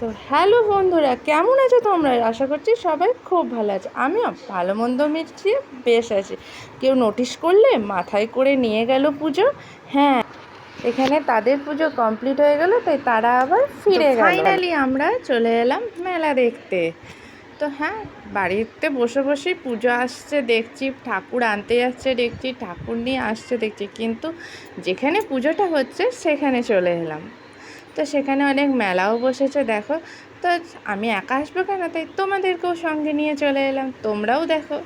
তো হ্যালো বন্ধুরা কেমন আছো তোমরা? আশা করছি সবাই খুব ভালো আছে। আমিও ভালো মন্দ মিশিয়ে বেশ আছি। কেউ নোটিশ করলে মাথায় করে নিয়ে গেল পুজো। হ্যাঁ এখানে তাদের পুজো কমপ্লিট হয়ে গেল তাই তারা আবার ফিরে গেল। ফাইনালি আমরা চলে এলাম মেলা দেখতে। তো হ্যাঁ বাড়িতে বসে বসেই পুজো আসছে দেখছি ঠাকুর আনতে যাচ্ছে দেখছি ঠাকুর নিয়ে আসছে দেখছি। কিন্তু যেখানে পুজোটা হচ্ছে সেখানে চলে এলাম। তো সেখানে অনেক মেলাও বসেছে, দেখো। তো আমি একা আসব কেন? তাই তোমাদেরকেও সঙ্গে নিয়ে চলে এলাম, তোমরাও দেখো।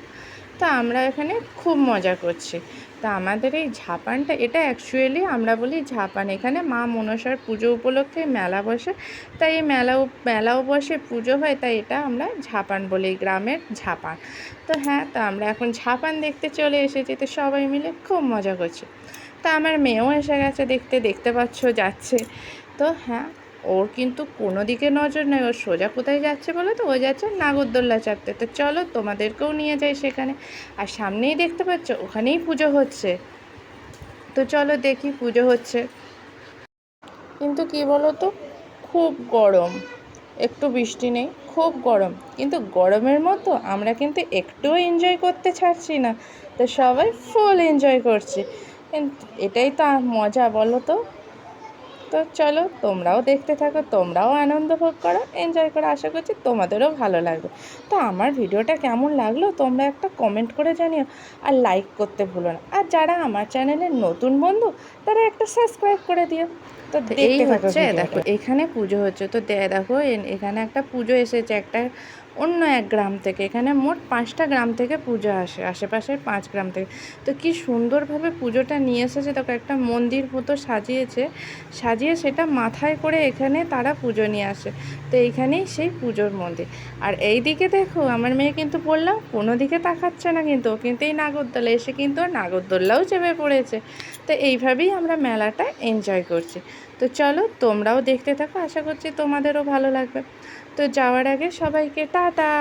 তো আমরা এখানে খুব মজা করছি। তা আমাদের এই ঝাপানটা, এটা অ্যাকচুয়ালি আমরা বলি ঝাপান। এখানে মা মনসার পুজো উপলক্ষে মেলা বসে। তাই এই মেলাও মেলাও বসে পুজো হয়, তাই এটা আমরা ঝাপান বলি, গ্রামের ঝাপান। তো হ্যাঁ তো আমরা এখন ঝাপান দেখতে চলে এসেছি, তো সবাই মিলে খুব মজা করছি। তা আমার মেয়েও এসে গেছে দেখতে দেখতে পাচ্ছ, যাচ্ছে। তো হ্যাঁ ওর কিন্তু কোনো দিকে নজর নেই। ওর সোজা কোথায় যাচ্ছে বলো তো? ও যাচ্ছে নাগরদোল্লা চাপতে। তো চলো তোমাদেরকেও নিয়ে যাই সেখানে। আর সামনেই দেখতে পাচ্ছ, ওখানেই পুজো হচ্ছে। তো চলো দেখি পুজো হচ্ছে। কিন্তু কি বলো তো খুব গরম। একটু বৃষ্টি নেই, খুব গরম। কিন্তু গরমের মতো আমরা কিন্তু একটুও এনজয় করতে ছাড়ছি না। তো সবাই ফুল এনজয় করছি। এটাই তো মজা বলো তো তো চলো, তোমরাও দেখতে থাকো, তোমরাও আনন্দ ভোগ করো এনজয় করো। আশা করছি তোমাদেরও ভালো লাগবে। তো আমার ভিডিওটা কেমন লাগল তোমরা একটা কমেন্ট করে জানিও আর লাইক করতে ভুলো না। আর যারা আমার চ্যানেলের নতুন বন্ধু, তারা একটা সাবস্ক্রাইব করে দিও। তো এই হচ্ছে দেখো এখানে পুজো হচ্ছে। তো দে- দেখো এখানে একটা পুজো এসেছে একটা অন্য এক গ্রাম থেকে। এখানে মোট পাঁচটা গ্রাম থেকে পুজো আসে আশেপাশের পাঁচ গ্রাম থেকে। তো কি সুন্দরভাবে পুজোটা নিয়ে এসেছে। দেখো একটা মন্দির মতো সাজিয়েছে। সাজিয়ে সেটা মাথায় করে এখানে তারা পুজো নিয়ে আসে। তো এইখানেই সেই পুজোর মন্দির। আর এই দিকে দেখো আমার মেয়ে কিন্তু বললাম কোনো দিকে তাকাচ্ছে না কিন্তু ও কিন্তু এই নাগরদোলা এসে কিন্তু নাগরদোল্লাও চেপে পড়েছে। তো এইভাবেই আমরা মেলাটা এনজয় করছি। তো চলো তোমরাও দেখতে থাকো। আশা করছি তোমাদেরও ভালো লাগবে। তো যাওয়ার আগে সবাইকে টাটা।